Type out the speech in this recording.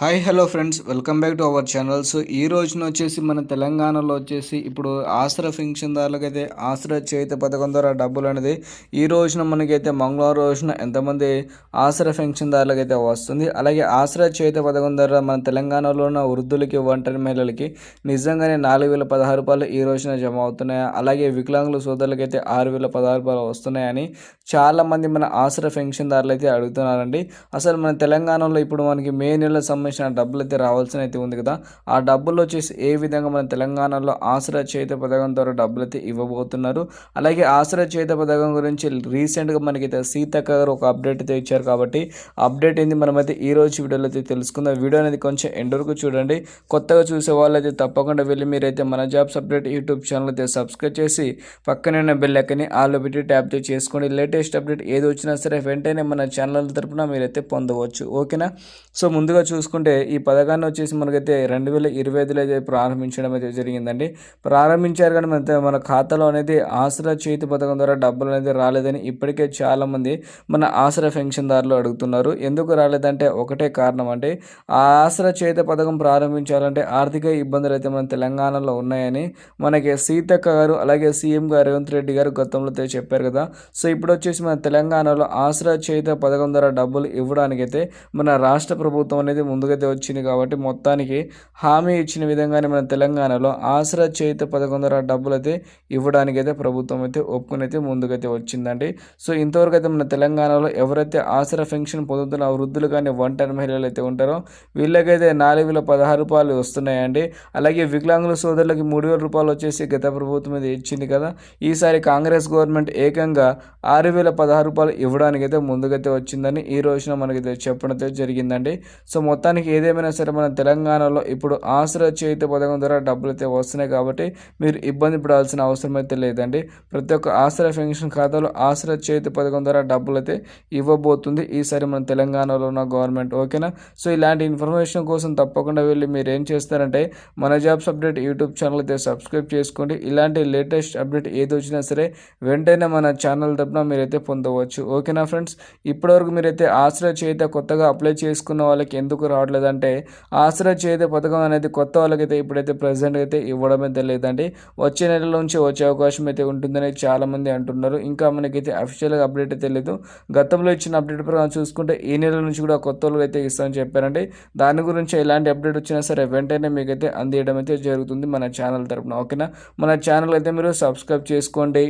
Hi hello friends welcome back to our channel so ఈ రోజున వచ్చేసి మన తెలంగాణలో వచ్చేసి ఇప్పుడు ఆసరా పెన్షన్దారులకైతే ఆసరా చేత పథకం ద్వారా డబ్బులు అనేది ఈ రోజున మనకైతే మంగళవారం రోజున ఎంతమంది ఆసరా పెన్షన్దారులకైతే వస్తుంది. అలాగే ఆసరా చేత పథకం ద్వారా మన తెలంగాణలో ఉన్న వృద్ధులకి ఒంటరి మహిళలకి నిజంగానే నాలుగు వేల పదహారు రూపాయలు ఈ రోజున జమ అవుతున్నాయి. అలాగే వికలాంగుల సోదరులకైతే ఆరు వేల పదహారు రూపాయలు వస్తున్నాయని చాలామంది మన ఆసరా పెన్షన్దారులు అయితే అడుగుతున్నారండి. అసలు మన తెలంగాణలో ఇప్పుడు మనకి మే నెల సంబంధించిన డబ్బులు అయితే రావాల్సిన అయితే ఉంది కదా. ఆ డబ్బులు వచ్చేసి ఏ విధంగా మన తెలంగాణలో ఆసరా చేత పథకం ద్వారా డబ్బులు అయితే ఇవ్వబోతున్నారు. అలాగే ఆసరా చేత పథకం గురించి రీసెంట్గా మనకైతే సీతక్క గారు ఒక అప్డేట్ అయితే ఇచ్చారు కాబట్టి అప్డేట్ ఏంది మనమైతే ఈ రోజు వీడియోలో అయితే తెలుసుకుందాం. వీడియో అనేది కొంచెం ఎండ్ వరకు చూడండి. కొత్తగా చూసే వాళ్ళు అయితే తప్పకుండా వెళ్ళి మీరైతే మన జాబ్స్ అప్డేట్ యూట్యూబ్ ఛానల్ అయితే సబ్స్క్రైబ్ చేసి పక్కనే ఉన్న బెల్ ఎక్కని ఆలో పెట్టి ట్యాప్ చేసుకోండి. లేటెస్ట్ అప్డేట్ ఏది వచ్చినా సరే వెంటనే మన ఛానల్ తరపున మీరైతే పొందవచ్చు. ఓకేనా? సో ముందుగా చూసుకుంటే ఈ పథకాన్ని వచ్చేసి మనకైతే రెండు వేల ఇరవై ఐదులో అయితే ప్రారంభించడం అయితే జరిగిందండి. ప్రారంభించారు కానీ మన మన ఖాతాలో అనేది ఆసరా చేతి పథకం ద్వారా డబ్బులు అనేది రాలేదని ఇప్పటికే చాలామంది మన ఆసరా పెన్షన్దారులు అడుగుతున్నారు. ఎందుకు రాలేదంటే ఒకటే కారణం అంటే ఆ ఆసరా చేతి పథకం ప్రారంభించాలంటే ఆర్థిక ఇబ్బందులు అయితే మన తెలంగాణలో ఉన్నాయని మనకి సీతక్క గారు అలాగే సీఎం గారు రేవంత్ రెడ్డి గారు గతంలో చెప్పారు కదా. సో ఇప్పుడు వచ్చేసి మన తెలంగాణలో ఆసరా చేత పథకం ద్వారా డబ్బులు ఇవ్వడానికైతే మన రాష్ట్ర ప్రభుత్వం అనేది ముందుకైతే వచ్చింది కాబట్టి మొత్తానికి హామీ ఇచ్చిన విధంగానే మన తెలంగాణలో ఆసరా చేత పథకం ద్వారా డబ్బులు అయితే ఇవ్వడానికి అయితే ప్రభుత్వం అయితే ఒప్పుకుని అయితే ముందుకైతే వచ్చిందండి. సో ఇంతవరకు అయితే మన తెలంగాణలో ఎవరైతే ఆసరా పెన్షన్ పొందుతున్న వృద్ధులు కానీ ఒంటరి మహిళలు అయితే ఉంటారో వీళ్ళకైతే నాలుగు వేల పదహారు రూపాయలు వస్తున్నాయండి. అలాగే వికలాంగుల సోదరులకి మూడు వేల రూపాయలు వచ్చేసి గత ప్రభుత్వం మీద ఇచ్చింది కదా. ఈసారి కాంగ్రెస్ గవర్నమెంట్ ఏకంగా ఆరు వేల పదహారు రూపాయలు ఇవ్వడానికైతే ముందుకైతే వచ్చిందని ఈ రోజున మనకైతే చెప్పడం జరిగిందండి. సో మొత్తానికి ఏదేమైనా సరే మన తెలంగాణలో ఇప్పుడు ఆసరా చేత పథకం ద్వారా డబ్బులు అయితే వస్తున్నాయి కాబట్టి మీరు ఇబ్బంది పడాల్సిన అవసరం అయితే లేదండి. ప్రతి ఒక్క ఆసరా పెన్షన్ ఖాతాలో ఆసరా చేతి పథకం ద్వారా డబ్బులు అయితే ఇవ్వబోతుంది. ఈసారి మన తెలంగాణలో ఉన్న గవర్నమెంట్ ఓకేనా? సో ఇలాంటి ఇన్ఫర్మేషన్ కోసం తప్పకుండా వెళ్ళి మీరు ఏం చేస్తారంటే మన జాబ్స్ అప్డేట్ యూట్యూబ్ ఛానల్ అయితే సబ్స్క్రైబ్ చేసుకోండి. ఇలాంటి లేటెస్ట్ అప్డేట్ ఏది వచ్చినా సరే వెంటనే మన ఛానల్ తరపున మీరైతే పొందవచ్చు. ఓకేనా ఫ్రెండ్స్? ఇప్పటివరకు మీరైతే ఆశ్రయ చేత కొత్తగా అప్లై చేసుకున్న వాళ్ళకి ఎందుకు రావట్లేదంటే ఆసరా చేత పథకం అనేది కొత్త వాళ్ళకైతే ఇప్పుడైతే ప్రజెంట్ అయితే ఇవ్వడం అయితే లేదండి వచ్చే నెల నుంచి వచ్చే అవకాశం అయితే ఉంటుందని చాలామంది అంటున్నారు. ఇంకా మనకైతే అఫీషియల్గా అప్డేట్ అయితే లేదు. గతంలో ఇచ్చిన అప్డేట్ ప్రకారం చూసుకుంటే ఈ నెల నుంచి కూడా కొత్త వాళ్ళకి అయితే ఇస్తామని చెప్పారండి. దాని గురించి ఎలాంటి అప్డేట్ వచ్చినా సరే వెంటనే మీకైతే అందియడం అయితే జరుగుతుంది మన ఛానల్ తరపున. ఓకేనా? మన ఛానల్ అయితే మీరు సబ్స్క్రైబ్ చేసుకోండి.